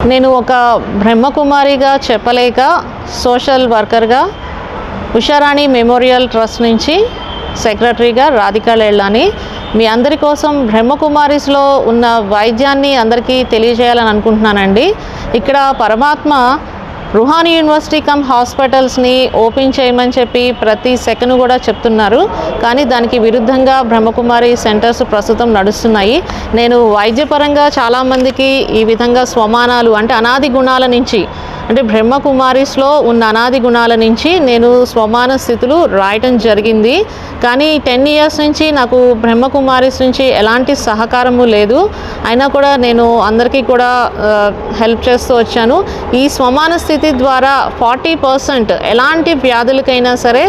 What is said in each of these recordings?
నేను ఒక బ్రహ్మకుమారిగా చెప్పలేక సోషల్ వర్కర్గా ఉషారాణి మెమోరియల్ ట్రస్ట్ నుంచి సెక్రటరీగా రాధికా లేళ్ళని మీ అందరి కోసం బ్రహ్మకుమారిస్లో ఉన్న వైద్యాన్ని అందరికీ తెలియజేయాలని అనుకుంటున్నానండి. ఇక్కడ పరమాత్మ రుహానీ యూనివర్సిటీ కమ్ హాస్పిటల్స్ని ఓపెన్ చేయమని చెప్పి ప్రతి సెకండ్ కూడా చెప్తున్నారు. కానీ దానికి విరుద్ధంగా బ్రహ్మకుమారి సెంటర్స్ ప్రస్తుతం నడుస్తున్నాయి. నేను వైద్యపరంగా చాలామందికి ఈ విధంగా స్వమానాలు అంటే అనాది గుణాల నుంచి అంటే బ్రహ్మకుమారిస్లో ఉన్న అనాది గుణాల నుంచి నేను స్వమాన స్థితులు రాయటం జరిగింది. కానీ టెన్ ఇయర్స్ నుంచి నాకు బ్రహ్మకుమారిస్ నుంచి ఎలాంటి సహకారము లేదు. అయినా కూడా నేను అందరికీ కూడా హెల్ప్ చేస్తూ వచ్చాను. ఈ స్వమాన స్థితి ద్వారా ఫార్టీ పర్సెంట్ ఎలాంటి వ్యాధులకైనా సరే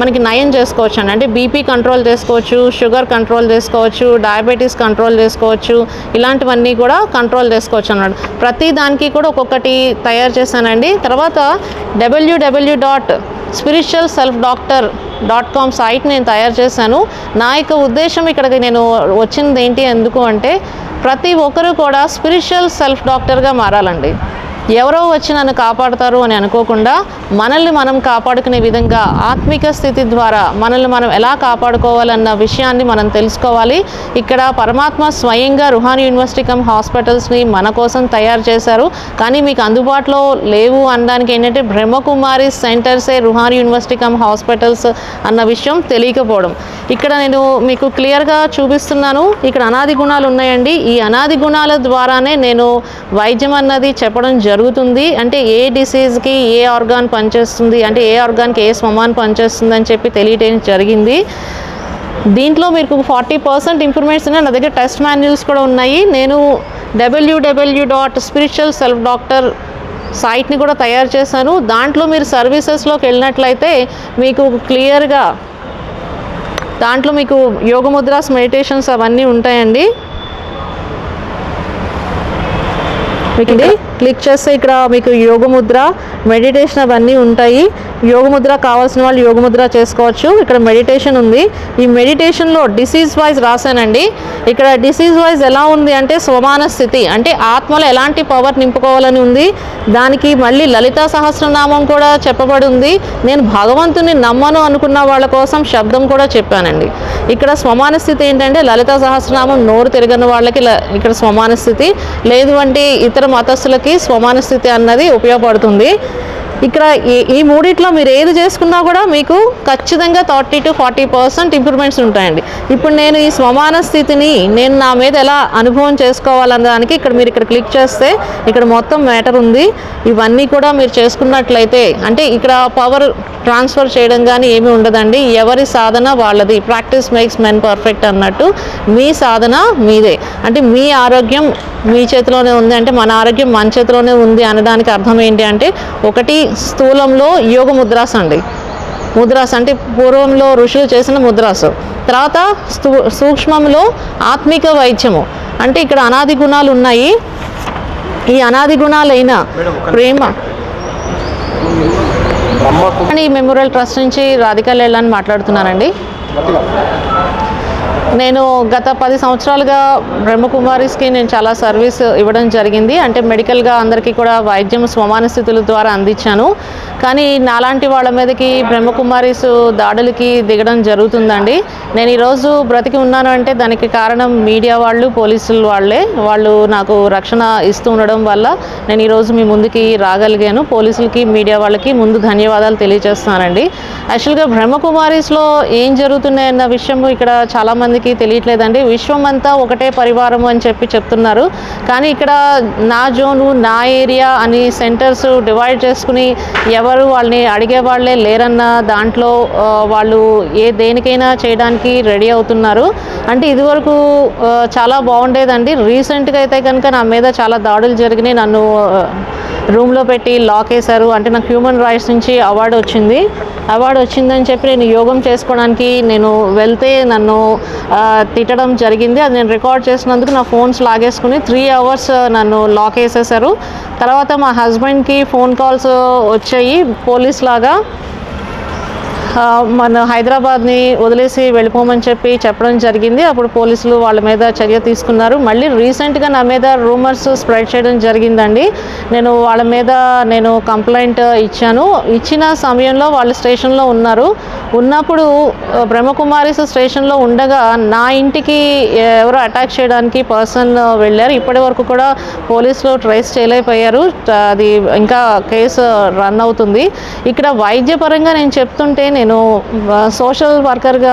మనకి నయం చేసుకోవచ్చు అండి అంటే బీపీ కంట్రోల్ చేసుకోవచ్చు షుగర్ కంట్రోల్ చేసుకోవచ్చు డయాబెటీస్ కంట్రోల్ చేసుకోవచ్చు ఇలాంటివన్నీ కూడా కంట్రోల్ చేసుకోవచ్చు అన్నాడు ప్రతి దానికి కూడా ఒక్కొక్కటి తయారు చేశానండి. తర్వాత W W dot spiritual self doctor dot com site నేను తయారు చేశాను. నా యొక్క ఉద్దేశం ఇక్కడికి నేను వచ్చింది ఏంటి ఎందుకు అంటే ప్రతి ఒక్కరూ కూడా స్పిరిచువల్ సెల్ఫ్ డాక్టర్గా మారాలండి. ఎవరో వచ్చి నన్ను కాపాడుతారు అని అనుకోకుండా మనల్ని మనం కాపాడుకునే విధంగా ఆత్మిక స్థితి ద్వారా మనల్ని మనం ఎలా కాపాడుకోవాలన్న విషయాన్ని మనం తెలుసుకోవాలి. ఇక్కడ పరమాత్మ స్వయంగా రుహాన్ యూనివర్సిటీ కమ్ హాస్పిటల్స్ని మన కోసం తయారు చేశారు. కానీ మీకు అందుబాటులో లేవు అనడానికి ఏంటంటే బ్రహ్మకుమారి సెంటర్సే రుహాన్ యూనివర్సిటీ కమ్ హాస్పిటల్స్ అన్న విషయం తెలియకపోవడం. ఇక్కడ నేను మీకు క్లియర్గా చూపిస్తున్నాను. ఇక్కడ అనాది గుణాలు ఉన్నాయండి. ఈ అనాది గుణాల ద్వారానే నేను వైద్యం అన్నది చెప్పడం జరుగుతుంది. అంటే ఏ డిసీజ్కి ఏ ఆర్గాన్ పనిచేస్తుంది అంటే ఏ ఆర్గాన్కి ఏ స్మమాన్ పనిచేస్తుంది అని చెప్పి తెలియటం జరిగింది. దీంట్లో మీకు ఫార్టీ పర్సెంట్ ఇంప్రూవ్మెంట్స్ ఉన్నాయి. నా దగ్గర టెస్ట్ మాన్యుల్స్ కూడా ఉన్నాయి. నేను W W dot spiritual self doctor సైట్ని కూడా తయారు చేశాను. దాంట్లో మీరు సర్వీసెస్లోకి వెళ్ళినట్లయితే మీకు క్లియర్గా దాంట్లో మీకు యోగముద్రాస్ మెడిటేషన్స్ అవన్నీ ఉంటాయండి. మీకు ఇది క్లిక్ చేస్తే ఇక్కడ మీకు యోగముద్ర మెడిటేషన్ అవన్నీ ఉంటాయి. యోగముద్ర కావాల్సిన వాళ్ళు యోగముద్ర చేసుకోవచ్చు. ఇక్కడ మెడిటేషన్ ఉంది. ఈ మెడిటేషన్లో డిసీజ్ వైజ్ రాశానండి. ఇక్కడ డిసీజ్ వైజ్ ఎలా ఉంది అంటే స్వమాన స్థితి అంటే ఆత్మలో ఎలాంటి పవర్ నింపుకోవాలని ఉంది. దానికి మళ్ళీ లలితా సహస్రనామం కూడా చెప్పబడి ఉంది. నేను భగవంతుని నమ్మను అనుకున్న వాళ్ళ కోసం శబ్దం కూడా చెప్పానండి. ఇక్కడ స్వమాన స్థితి ఏంటంటే లలితా సహస్రనామం నోరు తిరగని వాళ్ళకి ల- ఇక్కడ స్వమాన స్థితి. లేదు అంటే ఇతర మతస్థులకి స్వమాన స్థితి అన్నది ఉపయోగపడుతుంది. ఇక్కడ ఈ ఈ మూడిట్లో మీరు ఏది చేసుకున్నా కూడా మీకు ఖచ్చితంగా thirty to forty percent improvements ఉంటాయండి. ఇప్పుడు నేను ఈ స్వమాన స్థితిని నేను నా మీద ఎలా అనుభవం చేసుకోవాలన్న దానికి ఇక్కడ మీరు ఇక్కడ క్లిక్ చేస్తే ఇక్కడ మొత్తం మ్యాటర్ ఉంది. ఇవన్నీ కూడా మీరు చేసుకున్నట్లయితే అంటే ఇక్కడ పవర్ ట్రాన్స్ఫర్ చేయడం కానీ ఏమీ ఉండదండి. ఎవరి సాధన వాళ్ళది. ప్రాక్టీస్ మేక్స్ మెన్ పర్ఫెక్ట్ అన్నట్టు మీ సాధన మీదే. అంటే మీ ఆరోగ్యం మీ చేతిలోనే ఉంది. అంటే మన ఆరోగ్యం మన చేతిలోనే ఉంది అనడానికి అర్థం ఏంటి అంటే ఒకటి స్థూలంలో యోగ ముద్రాస్ అండి. ముద్రాస్ అంటే పూర్వంలో ఋషులు చేసిన ముద్రాసు. తర్వాత సూక్ష్మంలో ఆత్మిక వైద్యము. అంటే ఇక్కడ అనాది గుణాలు ఉన్నాయి. ఈ అనాది గుణాలైన ప్రేమ అని మెమోరియల్ ట్రస్ట్ నుంచి రాధికా లేళ్ళని మాట్లాడుతున్నానండి. నేను గత పది సంవత్సరాలుగా బ్రహ్మకుమారిస్కి నేను చాలా సర్వీస్ ఇవ్వడం జరిగింది. అంటే మెడికల్గా అందరికీ కూడా వైద్యం స్వమాన స్థితుల ద్వారా అందించాను. కానీ నాలాంటి వాళ్ళ మీదకి బ్రహ్మకుమారిస్ దాడులకి దిగడం జరుగుతుందండి. నేను ఈరోజు బ్రతికి ఉన్నాను అంటే దానికి కారణం మీడియా వాళ్ళు పోలీసులు వాళ్ళే. వాళ్ళు నాకు రక్షణ ఇస్తూ ఉండడం వల్ల నేను ఈరోజు మీ ముందుకి రాగలిగాను. పోలీసులకి మీడియా వాళ్ళకి ముందు ధన్యవాదాలు తెలియజేస్తున్నానండి. యాక్చువల్గా బ్రహ్మకుమారిస్లో ఏం జరుగుతున్నాయన్న విషయం ఇక్కడ చాలామంది మందికి తెలియట్లేదండి. విశ్వం అంతా ఒకటే పరివారం అని చెప్పి చెప్తున్నారు. కానీ ఇక్కడ నా జోను నా ఏరియా అని సెంటర్స్ డివైడ్ చేసుకుని ఎవరు వాళ్ళని అడిగే వాళ్ళే లేరన్న దాంట్లో వాళ్ళు ఏ దేనికైనా చేయడానికి రెడీ అవుతున్నారు. అంటే ఇదివరకు చాలా బాగుండేదండి. రీసెంట్గా అయితే కనుక నా మీద చాలా దాడులు జరిగినాయి. నన్ను రూమ్లో పెట్టి లాక్ వేశారు అంటే నాకు హ్యూమన్ రైట్స్ నుంచి అవార్డు వచ్చింది. అవార్డు వచ్చిందని చెప్పి నేను యోగం చేసుకోవడానికి నేను వెళ్తే నన్ను తిట్టడం జరిగింది. అది నేను రికార్డ్ చేసినందుకు నా ఫోన్స్ లాగేసుకుని త్రీ అవర్స్ నన్ను లాక్ వేసేసారు తర్వాత మా హస్బెండ్కి ఫోన్ కాల్స్ వచ్చాయి. పోలీస్ లాగా మన హైదరాబాద్ని వదిలేసి వెళ్ళిపోమని చెప్పి చెప్పడం జరిగింది. అప్పుడు పోలీసులు వాళ్ళ మీద చర్య తీసుకున్నారు. మళ్ళీ రీసెంట్గా నా మీద రూమర్స్ స్ప్రెడ్ చేయడం జరిగిందండి. నేను వాళ్ళ మీద నేను కంప్లైంట్ ఇచ్చాను. ఇచ్చిన సమయంలో వాళ్ళు స్టేషన్లో ఉన్నారు. ఉన్నప్పుడు బ్రహ్మకుమారిస్ స్టేషన్లో ఉండగా నా ఇంటికి ఎవరో అటాక్ చేయడానికి పర్సన్ వెళ్ళారు. ఇప్పటి వరకు కూడా పోలీసులు ట్రేస్ చేయలేకపోయారు. అది ఇంకా కేసు రన్ అవుతుంది. ఇక్కడ వైద్యపరంగా నేను చెప్తుంటే నేను నేను సోషల్ వర్కర్గా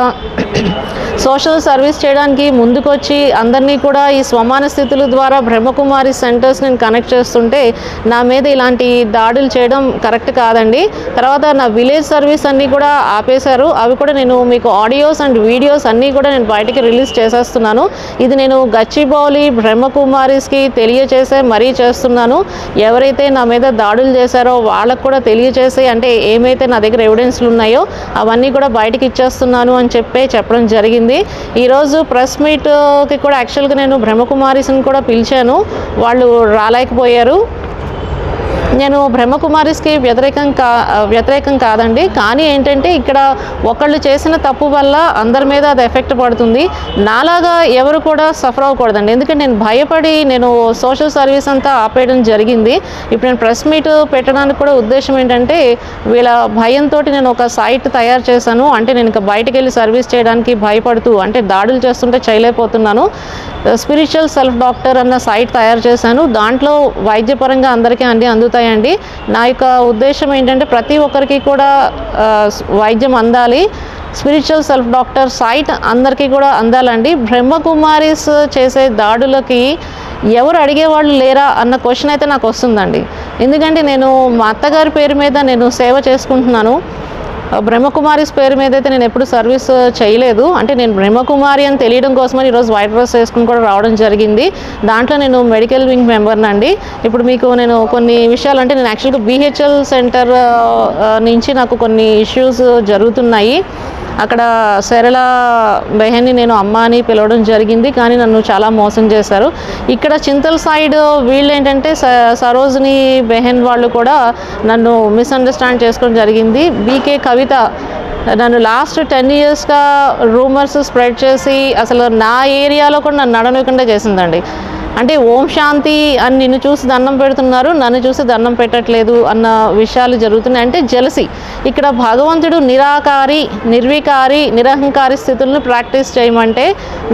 సోషల్ సర్వీస్ చేయడానికి ముందుకొచ్చి అందరినీ కూడా ఈ స్వమాన స్థితుల ద్వారా బ్రహ్మకుమారి సెంటర్స్ నేను కనెక్ట్ చేస్తుంటే నా మీద ఇలాంటి దాడులు చేయడం కరెక్ట్ కాదండి. తర్వాత నా విలేజ్ సర్వీస్ అన్నీ కూడా ఆపేశారు. అవి కూడా నేను మీకు ఆడియోస్ అండ్ వీడియోస్ అన్నీ కూడా నేను బయటికి రిలీజ్ చేసేస్తున్నాను. ఇది నేను గచ్చిబౌలి బ్రహ్మకుమారిస్కి తెలియచేసే మరీ చేస్తున్నాను. ఎవరైతే నా మీద దాడులు చేశారో వాళ్ళకు కూడా తెలియచేసి అంటే ఏమైతే నా దగ్గర ఎవిడెన్స్లు ఉన్నాయో అవన్నీ కూడా బయటకి ఇచ్చేస్తున్నాను అని చెప్పే చెప్పడం జరిగింది. ఈరోజు ప్రెస్ మీట్కి కూడా యాక్చువల్గా నేను బ్రహ్మకుమారిస్ని కూడా పిలిచాను. వాళ్ళు రాలేకపోయారు. నేను బ్రహ్మకుమారిస్కి వ్యతిరేకం కా వ్యతిరేకం కాదండి. కానీ ఏంటంటే ఇక్కడ ఒకళ్ళు చేసిన తప్పు వల్ల అందరి మీద అది ఎఫెక్ట్ పడుతుంది. నాలాగా ఎవరు కూడా సఫర్ అవ్వకూడదండి. ఎందుకంటే నేను భయపడి నేను సోషల్ సర్వీస్ అంతా ఆపేయడం జరిగింది. ఇప్పుడు నేను ప్రెస్ మీట్ పెట్టడానికి కూడా ఉద్దేశం ఏంటంటే వీళ్ళ భయంతో నేను ఒక సైట్ తయారు చేశాను. అంటే నేను ఇంకా బయటకు వెళ్ళి సర్వీస్ చేయడానికి భయపడుతూ అంటే దాడులు చేస్తుంటే చేయలేకపోతున్నాను. స్పిరిచువల్ సెల్ఫ్ డాక్టర్ అన్న సైట్ తయారు చేశాను. దాంట్లో వైద్యపరంగా అందరికీ అన్ని అందుతాయండి. నా యొక్క ఉద్దేశం ఏంటంటే ప్రతి ఒక్కరికి కూడా వైద్యం అందాలి. స్పిరిచువల్ సెల్ఫ్ డాక్టర్ సైట్ అందరికీ కూడా అందాలండి. బ్రహ్మకుమారిస్ చేసే దాడులకి ఎవరు అడిగేవాళ్ళు లేరా అన్న క్వశ్చన్ అయితే నాకు వస్తుందండి. ఎందుకంటే నేను మా అత్తగారి పేరు మీద నేను సేవ చేసుకుంటున్నాను. బ్రహ్మకుమారిస్ పేరు మీద అయితే నేను ఎప్పుడు సర్వీస్ చేయలేదు. అంటే నేను బ్రహ్మకుమారి అని తెలియడం కోసమని ఈరోజు వైట్ డ్రెస్ వేసుకుని కూడా రావడం జరిగింది. దాంట్లో నేను మెడికల్ వింగ్ మెంబర్ని అండి. ఇప్పుడు మీకు నేను కొన్ని విషయాలు అంటే నేను యాక్చువల్గా బీహెచ్ఎల్ సెంటర్ నుంచి నాకు కొన్ని ఇష్యూస్ జరుగుతున్నాయి. అక్కడ సరళ బెహన్ని నేను అమ్మ అని పిలవడం జరిగింది కానీ నన్ను చాలా మోసం చేశారు. ఇక్కడ చింతల్ సైడ్ వీళ్ళు ఏంటంటే స సరోజిని బెహన్ వాళ్ళు కూడా నన్ను మిస్అండర్స్టాండ్ చేసుకోవడం జరిగింది. బీకే కవిత నన్ను లాస్ట్ టెన్ ఇయర్స్గా రూమర్స్ స్ప్రెడ్ చేసి అసలు నా ఏరియాలో కూడా నన్ను నడనివ్వకుండా చేసిందండి. అంటే ఓం శాంతి అని నిన్ను చూసి దండం పెడుతున్నారు నన్ను చూసి దండం పెట్టట్లేదు అన్న విషయాలు జరుగుతున్నాయి. అంటే జలసి ఇక్కడ భగవంతుడు నిరాకారి నిర్వికారి నిరహంకారి స్థితులను ప్రాక్టీస్ చేయమంటే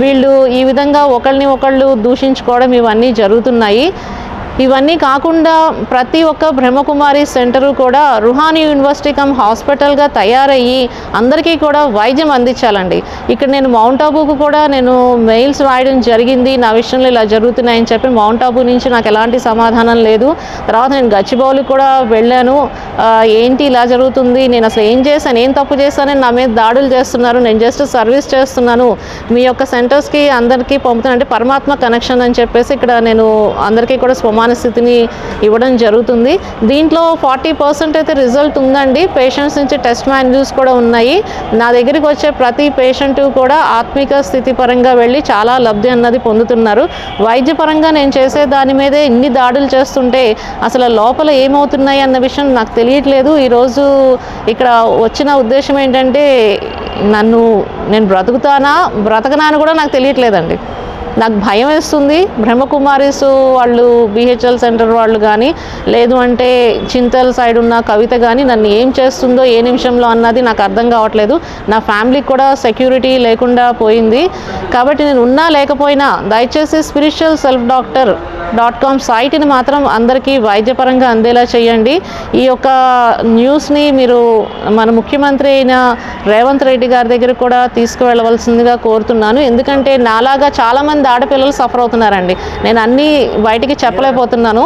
వీళ్ళు ఈ విధంగా ఒకళ్ళని ఒకళ్ళు దూషించుకోవడం ఇవన్నీ జరుగుతున్నాయి. ఇవన్నీ కాకుండా ప్రతి ఒక్క బ్రహ్మకుమారి సెంటరు కూడా రుహానీ యూనివర్సిటీ కమ్ హాస్పిటల్గా తయారయ్యి అందరికీ కూడా వైద్యం అందించాలండి. ఇక్కడ నేను మౌంట్ ఆబూకు కూడా నేను మెయిల్స్ రాయడం జరిగింది. నా విషయంలో ఇలా జరుగుతున్నాయని చెప్పి మౌంట్ ఆబూ నుంచి నాకు ఎలాంటి సమాధానం లేదు. తర్వాత నేను గచ్చిబౌలి కూడా వెళ్ళాను. ఏంటి ఇలా జరుగుతుంది? నేను అసలు ఏం చేశాను? ఏం తప్పు చేశానని నా మీద దాడులు చేస్తున్నారు. నేను జస్ట్ సర్వీస్ చేస్తున్నాను. మీ యొక్క సెంటర్స్కి అందరికీ పంపుతాను అంటే పరమాత్మ కనెక్షన్ అని చెప్పేసి ఇక్కడ నేను అందరికీ కూడా స్వమాన స్థితిని ఇవ్వడం జరుగుతుంది. దీంట్లో ఫార్టీ పర్సెంట్ అయితే రిజల్ట్ ఉందండి. పేషెంట్స్ నుంచి టెస్ట్ మాన్యూస్ కూడా ఉన్నాయి. నా దగ్గరికి వచ్చే ప్రతి పేషెంట్ కూడా ఆత్మిక స్థితి పరంగా వెళ్ళి చాలా లబ్ధి అన్నది పొందుతున్నారు. వైద్యపరంగా నేను చేసే దాని మీదే ఇన్ని దాడులు చేస్తుంటే అసలు లోపల ఏమవుతున్నాయి అన్న విషయం నాకు తెలియట్లేదు. ఈరోజు ఇక్కడ వచ్చిన ఉద్దేశం ఏంటంటే నన్ను నేను బ్రతుకుతానా బ్రతకనా అని కూడా నాకు తెలియట్లేదండి. నాకు భయం వేస్తుంది. బ్రహ్మకుమారిస్ వాళ్ళు బిహెచ్ఎల్ సెంటర్ వాళ్ళు కానీ లేదు అంటే చింతల్ సైడ్ ఉన్న కవిత కానీ నన్ను ఏం చేస్తుందో ఏ నిమిషంలో అన్నది నాకు అర్థం కావట్లేదు. నా ఫ్యామిలీకి కూడా సెక్యూరిటీ లేకుండా పోయింది. కాబట్టి నేను ఉన్నా లేకపోయినా దయచేసి spiritual self doctor dot com సైట్ని మాత్రం అందరికీ వైద్యపరంగా అందేలా చేయండి. ఈ యొక్క న్యూస్ని మీరు మన ముఖ్యమంత్రి అయిన రేవంత్ రెడ్డి గారి దగ్గర కూడా తీసుకువెళ్ళవలసిందిగా కోరుతున్నాను. ఎందుకంటే నాలాగా చాలామంది ఆడపిల్లలు సఫర్ అవుతున్నారండి. నేను అన్నీ బయటికి చెప్పలేకపోతున్నాను.